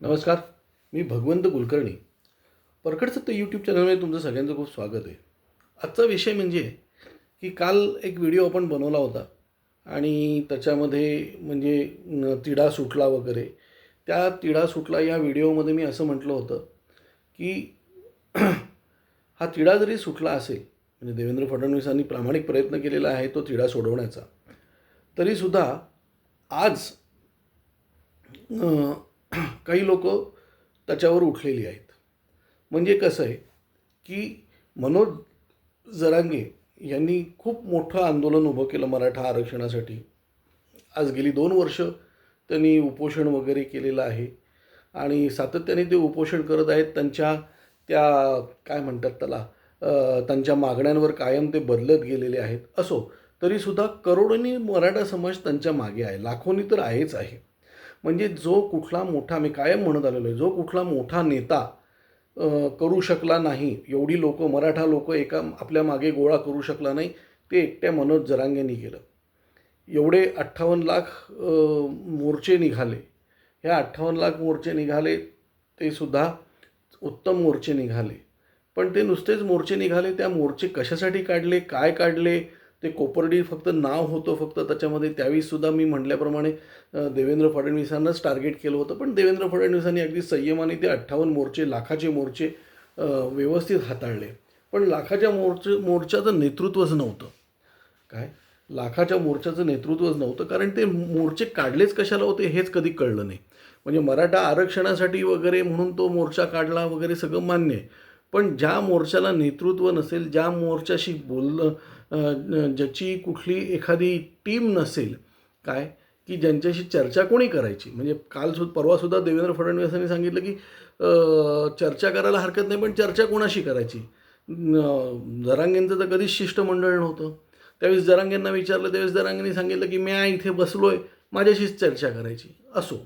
नमस्कार मी भगवंत कुलकर्णी. परखड सत्य यूट्यूब चॅनलमध्ये तुमचं सगळ्यांचं खूप स्वागत आहे. आजचा विषय म्हणजे की काल एक व्हिडिओ आपण बनवला होता आणि त्याच्यामध्ये म्हणजे तिढा सुटला वगैरे. त्या तिढा सुटला या व्हिडिओमध्ये मी असं म्हटलं होतं की हा तिढा जरी सुटला असेल म्हणजे देवेंद्र फडणवीसांनी प्रामाणिक प्रयत्न केलेला आहे तो तिढा सोडवण्याचा तरीसुद्धा आज काही लोक त्याच्यावर उठलेली आहेत. म्हणजे कसं आहे की मनोज जरांगे यांनी खूप मोठं आंदोलन उभं केलं मराठा आरक्षणासाठी. आज गेली दोन वर्ष त्यांनी उपोषण वगैरे केलेलं आहे आणि सातत्याने ते उपोषण करत आहेत. त्यांच्या त्या काय म्हणतात त्याला त्यांच्या मागण्यांवर कायम ते बदलत गेलेले आहेत. असो तरीसुद्धा करोडोनी मराठा समाज त्यांच्या मागे आहे. लाखोनी तर आहेच आहे. म्हणजे जो कुठला मोठा मी कायम म्हणत आलेलो आहे जो कुठला मोठा नेता करू शकला नाही एवढी लोक मराठा लोक एका आपल्या मागे गोळा करू शकला नाही ते एकट्या मनोज जरांगेंनी केलं. एवढे अठ्ठावन्न लाख मोर्चे निघाले. ह्या अठ्ठावन्न लाख मोर्चे निघाले ते सुद्धा उत्तम मोर्चे निघाले. पण ते नुसतेच मोर्चे निघाले त्या मोर्चे कशासाठी काढले काय काढले ते कोपर्डी फक्त नाव होतं फक्त त्याच्यामध्ये त्यावेळीसुद्धा मी म्हटल्याप्रमाणे देवेंद्र फडणवीसांनाच टार्गेट केलं होतं. पण देवेंद्र फडणवीसांनी अगदी संयमाने ते अठ्ठावन्न मोर्चे लाखाचे मोर्चे व्यवस्थित हाताळले. पण लाखाच्या मोर्चे मोर्चाचं नेतृत्वच नव्हतं. काय? लाखाच्या मोर्चाचं नेतृत्वच नव्हतं कारण ते मोर्चे काढलेच कशाला होते हेच कधी कळलं नाही. म्हणजे मराठा आरक्षणासाठी वगैरे म्हणून तो मोर्चा काढला वगैरे सगळं मान्य आहे. पण ज्या मोर्चाला नेतृत्व नसेल ज्या मोर्चाशी बोलणं ज्याची कुठली एखादी टीम नसेल काय? की ज्यांच्याशी चर्चा कोणी करायची? म्हणजे काल सु परवासुद्धा देवेंद्र फडणवीसांनी सांगितलं की चर्चा करायला हरकत नाही पण चर्चा कोणाशी करायची? जरांगेंचं तर कधीच शिष्टमंडळ नव्हतं त्यावेळेस जरांगेंना विचारलं त्यावेळेस जरांगेंनी सांगितलं की मी इथे बसलो आहे माझ्याशीच चर्चा करायची. असो.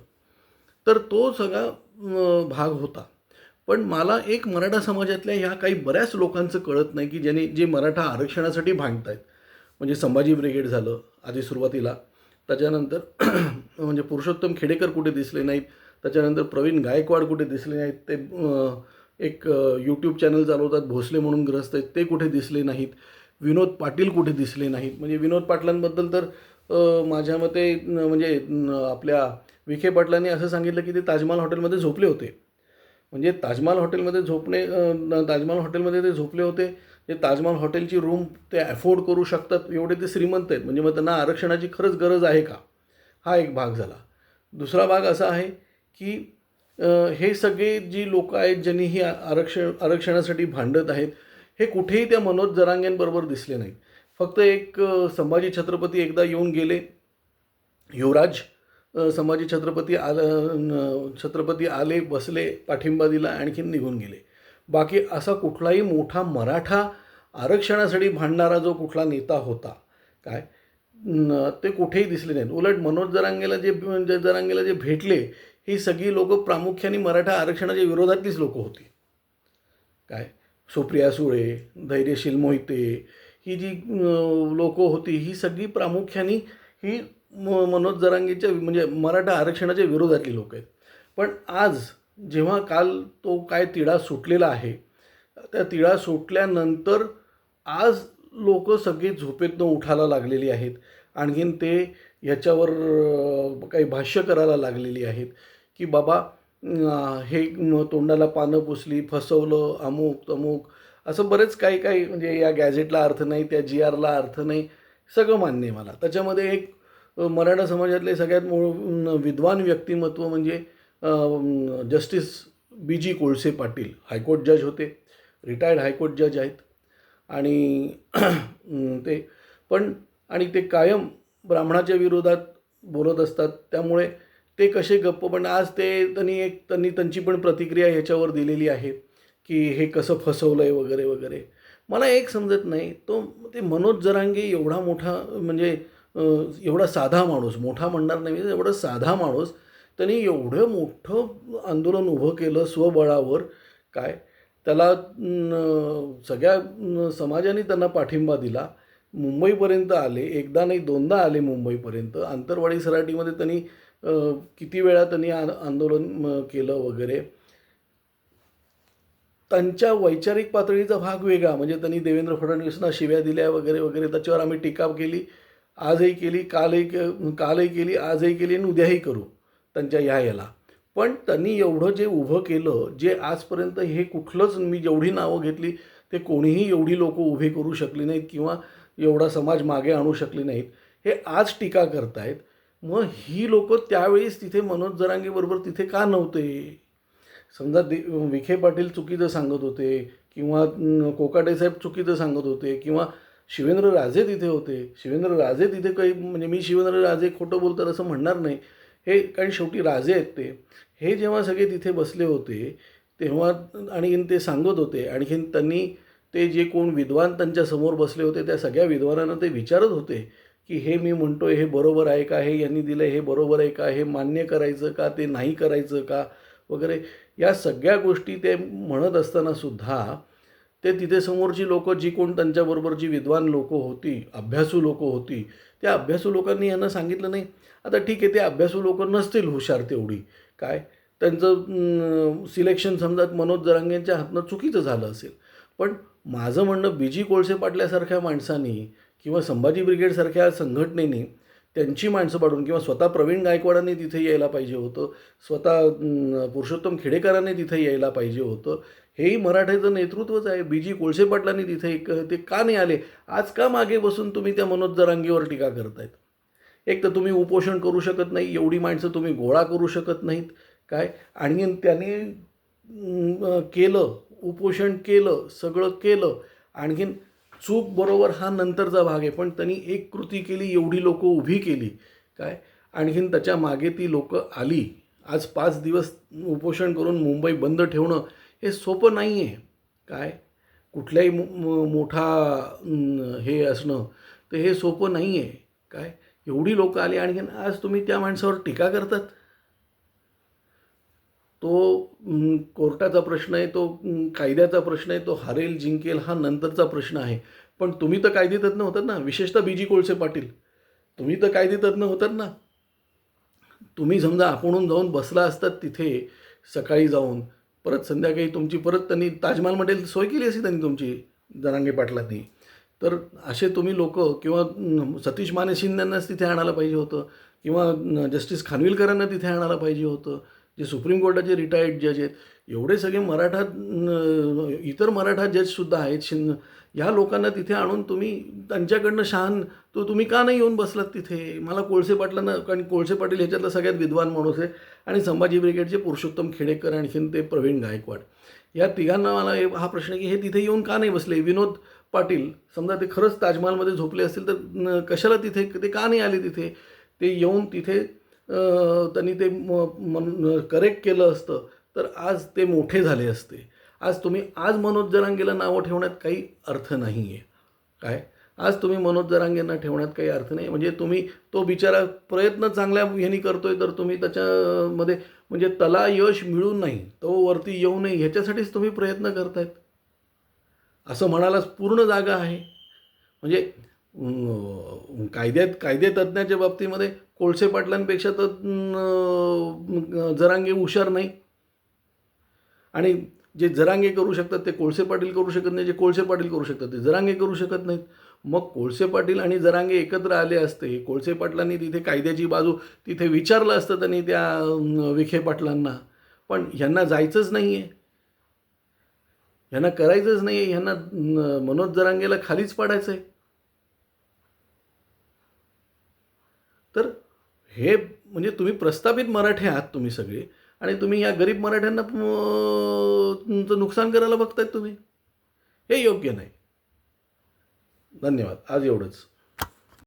तर तो सगळा भाग होता. पण मला एक मराठा समाजातल्या ह्या काही बऱ्याच लोकांचं कळत नाही की ज्यांनी जे मराठा आरक्षणासाठी भांडत आहेत म्हणजे संभाजी ब्रिगेड झालं आधी सुरुवातीला. त्याच्यानंतर म्हणजे पुरुषोत्तम खेडेकर कुठे दिसले नाहीत. त्याच्यानंतर प्रवीण गायकवाड कुठे दिसले नाहीत. ते एक यूट्यूब चॅनल चालवतात भोसले म्हणून ग्रस्त आहेत. ते कुठे दिसले नाहीत. विनोद पाटील कुठे दिसले नाहीत. म्हणजे विनोद पाटलांबद्दल तर माझ्या मते म्हणजे आपल्या विखे पाटलांनी असं सांगितलं की ते ताजमहाल हॉटेलमध्ये झोपले होते. म्हणजे ताजमहाल हॉटेलमध्ये झोपणे ताजमहाल हॉटेलमध्ये ते झोपले होते. जे ताजमहाल हॉटेलची रूम ते अफोर्ड करू शकतात एवढे ते श्रीमंत आहेत. म्हणजे मग त्यांना आरक्षणाची खरंच गरज आहे का? हा एक भाग झाला. दुसरा भाग असा आहे की हे सगळे जी लोक आहेत ज्यांनी ही आरक्षण आरक्षणासाठी भांडत आहेत हे कुठेही त्या मनोज जरांगेंबरोबर दिसले नाहीत. फक्त एक संभाजी छत्रपती एकदा येऊन गेले. युवराज संभाजी छत्रपती आलं छत्रपती आले बसले पाठिंबा दिला आणखीन निघून गेले. बाकी असा कुठलाही मोठा मराठा आरक्षणासाठी भांडणारा जो कुठला नेता होता काय? ते कुठेही दिसले नाहीत. उलट मनोज जरांगेला जे जे जरांगेला जे भेटले ही सगळी लोक प्रामुख्याने मराठा आरक्षणाच्या विरोधातलीच लोक होती. काय? सुप्रिया सुळे धैर्यशील मोहिते ही जी लोक होती ही सगळी प्रामुख्याने ही म मनोज जरांगेच्या म्हणजे मराठा आरक्षणाच्या विरोधातली लोक आहेत. पण आज जेव्हा काल तो काय तिढा सुटलेला आहे त्या तिळा सुटल्यानंतर आज लोक सगळी झोपेतनं उठायला लागलेली आहेत. आणखीन ते ह्याच्यावर काही भाष्य करायला लागलेली आहेत की बाबा हे तोंडाला पानं पुसली फसवलं अमुक तमुक असं बरेच काही काही म्हणजे या गॅझेटला अर्थ नाही त्या जी आरला अर्थ नाही सगळं मान्य आहे मला. त्याच्यामध्ये एक मराठा समाजातले सगळ्यात मूळ विद्वान व्यक्तिमत्व म्हणजे justice B G Kolse Patil. High court जज होते. रिटायर्ड हायकोर्ट जज आहेत. आणि ते पण आणि ते कायम ब्राह्मणाच्या विरोधात बोलत असतात. त्यामुळे ते कसे गप्प पण आज ते त्यांनी एक त्यांनी त्यांची पण प्रतिक्रिया ह्याच्यावर दिलेली आहे की हे कसं फसवलं आहे वगैरे वगैरे. मला एक समजत नाही. तो ते मनोज जरांगे एवढा मोठा म्हणजे एवढा साधा माणूस मोठा म्हणणार नाही म्हणजे एवढा साधा माणूस त्यांनी एवढं मोठं आंदोलन उभं केलं स्वबळावर काय? त्याला सगळ्या समाजाने त्यांना पाठिंबा दिला. मुंबईपर्यंत आले एकदा नाही दोनदा आले मुंबईपर्यंत. आंतरवाडी सराटीमध्ये त्यांनी किती वेळा त्यांनी आंदोलन केलं वगैरे. त्यांच्या वैचारिक पातळीचा भाग वेगळा. म्हणजे त्यांनी देवेंद्र फडणवीसना शिव्या दिल्या वगैरे वगैरे. त्याच्यावर आम्ही टीका केली. आजही केली कालही के कालही केली आजही केली आणि उद्याही करू त्यांच्या ह्या याला. पण त्यांनी एवढं जे उभं केलं जे आजपर्यंत हे कुठलंच मी जेवढी नावं घेतली ते कोणीही एवढी लोक उभे करू शकली नाहीत किंवा एवढा समाज मागे आणू शकले नाहीत हे आज टीका करतायत. मग ही लोक त्यावेळेस तिथे मनोज जरांगेबरोबर तिथे का नव्हते? समजा दे विखे पाटील चुकीचं सांगत होते किंवा कोकाटेसाहेब कोकाटे साहेब चुकीचं सांगत होते किंवा शिवेंद्र राजे तिथे होते. शिवेंद्र राजे तिथे काही म्हणजे मी शिवेंद्र राजे खोटं बोलतात असं म्हणणार नाही. हे कारण शेवटी राजे आहेत ते. हे जेव्हा सगळे तिथे बसले होते तेव्हा आणखीन ते सांगत होते आणखीन त्यांनी ते जे कोण विद्वान त्यांच्यासमोर बसले होते त्या सगळ्या विद्वानांना ते विचारत होते की हे मी म्हणतो हे बरोबर आहे का? हे यांनी दिलं हे बरोबर आहे का? हे मान्य करायचं का? ते नाही करायचं का? वगैरे या सगळ्या गोष्टी ते म्हणत असताना सुद्धा ते तिथे समोरची लोकं जी कोण त्यांच्याबरोबर जी विद्वान लोक होती अभ्यासू लोक होती त्या अभ्यासू लोकांनी यांना सांगितलं नाही. आता ठीक आहे ते अभ्यासू लोक नसतील हुशार तेवढी. काय? त्यांचं सिलेक्शन समजा मनोज जरांगेंच्या हातनं चुकीचं झालं असेल. पण माझं म्हणणं बी जी कोळसे पाटल्यासारख्या माणसांनी किंवा संभाजी ब्रिगेडसारख्या संघटनेने त्यांची माणसं पाडून किंवा स्वतः प्रवीण गायकवाडांनी तिथे यायला पाहिजे होतं स्वतः पुरुषोत्तम खेडेकरांनी तिथे यायला पाहिजे होतं. हेही मराठ्याचं नेतृत्वच आहे. बी. जी. कोळसे पाटलांनी तिथे एक ते का नाही आले? आज का मागे बसून तुम्ही त्या मनोज जरांगीवर टीका करतायत? एक तर तुम्ही उपोषण करू शकत नाही एवढी माणसं तुम्ही गोळा करू शकत नाहीत. काय? आणि त्याने केलं उपोषण केलं सगळं केलं. आणखीन चूक बरोबर हा नंतरचा भाग आहे पण त्यांनी एक कृती केली एवढी लोकं उभी केली. काय? आणखीन त्याच्यामागे ती लोकं आली. आज पाच दिवस उपोषण करून मुंबई बंद ठेवणं हे सोपं नाही आहे काय? कुठल्याही मो- मोठा हे असणं तर हे सोपं नाही आहे काय? एवढी लोकं आली आणखीन आज तुम्ही त्या माणसावर टीका करतात? तो कोर्टाचा प्रश्न आहे तो कायद्याचा प्रश्न आहे तो हरेल जिंकेल हा नंतरचा प्रश्न आहे. पण तुम्ही तर कायदेतज्ञ होतात ना विशेषतः बी जी कोळसे पाटील. तुम्ही तर कायदेतज्ञ होतात ना. तुम्ही समजा आपणून जाऊन बसला असतात तिथे सकाळी जाऊन परत संध्याकाळी तुमची परत त्यांनी ताजमहाल ताजमहालमध्ये सोय केली असती त्यांनी तुमची जरांगे पाटलांनी. तर असे तुम्ही लोक किंवा सतीश माने शिंदेंनाच तिथे आणायला पाहिजे होतं किंवा जस्टिस खानविलकरांना तिथे आणायला पाहिजे होतं. जे सुप्रीम कोर्टाचे रिटायर्ड जज आहेत एवढे सगळे मराठा इतर मराठा जजसुद्धा आहेत शिंद ह्या लोकांना तिथे आणून तुम्ही त्यांच्याकडनं शहान तो तुम्ही का नाही येऊन बसलात तिथे? मला कोळसे पाटलांना कारण कोळसे पाटील ह्याच्यातला सगळ्यात विद्वान माणूस आहे आणि संभाजी ब्रिगेडचे पुरुषोत्तम खेडेकर आणखीन ते प्रवीण गायकवाड. या तिघांना मला हा प्रश्न की हे तिथे येऊन का नाही बसले? विनोद पाटील समजा ते खरंच ताजमहालमध्ये झोपले असतील तर कशाला तिथे ते का नाही आले तिथे? ते येऊन तिथे त्यांनी ते करेक्ट केलं असतं तर आज ते मोठे झाले असते. आज तुम्ही आज मनोज जरांगेला नावं ठेवण्यात काही अर्थ नाही आहे काय? आज तुम्ही मनोज जरांगेंना ठेवण्यात काही अर्थ नाही म्हणजे तुम्ही तो बिचारा प्रयत्न चांगल्या ह्यानी करतोय तर तुम्ही त्याच्यामध्ये म्हणजे त्याला यश मिळून नाही तो वरती येऊ नये ह्याच्यासाठीच तुम्ही प्रयत्न करतायत. असं म्हणायलाच पूर्ण जागा आहे. म्हणजे कायद्यात कायदे तज्ज्ञाच्या बाबतीमध्ये कोळसे पाटलांपेक्षा तर जरांगे हुशार नाही. आणि जे जरांगे करू शकतात ते कोळसे पाटील करू शकत नाही जे कोळसे पाटील करू शकतात ते जरांगे करू शकत नाहीत. मग कोळसे पाटील आणि जरांगे एकत्र आले असते कोळसे पाटलांनी तिथे कायद्याची बाजू तिथे विचारलं असतं त्यांनी त्या विखे पाटलांना. पण ह्यांना जायचंच नाही आहे ह्यांना करायचंच नाही आहे ह्यांना मनोज जरांगेला खालीच पाडायचं आहे तर हे म्हणजे तुम्ही प्रस्थापित मराठे आहात तुम्ही सगळे आणि तुम्ही या गरीब मराठ्यांना तुमचं नुकसान करायला बघतायत तुम्ही. हे योग्य नाही. धन्यवाद. आज एवढंच.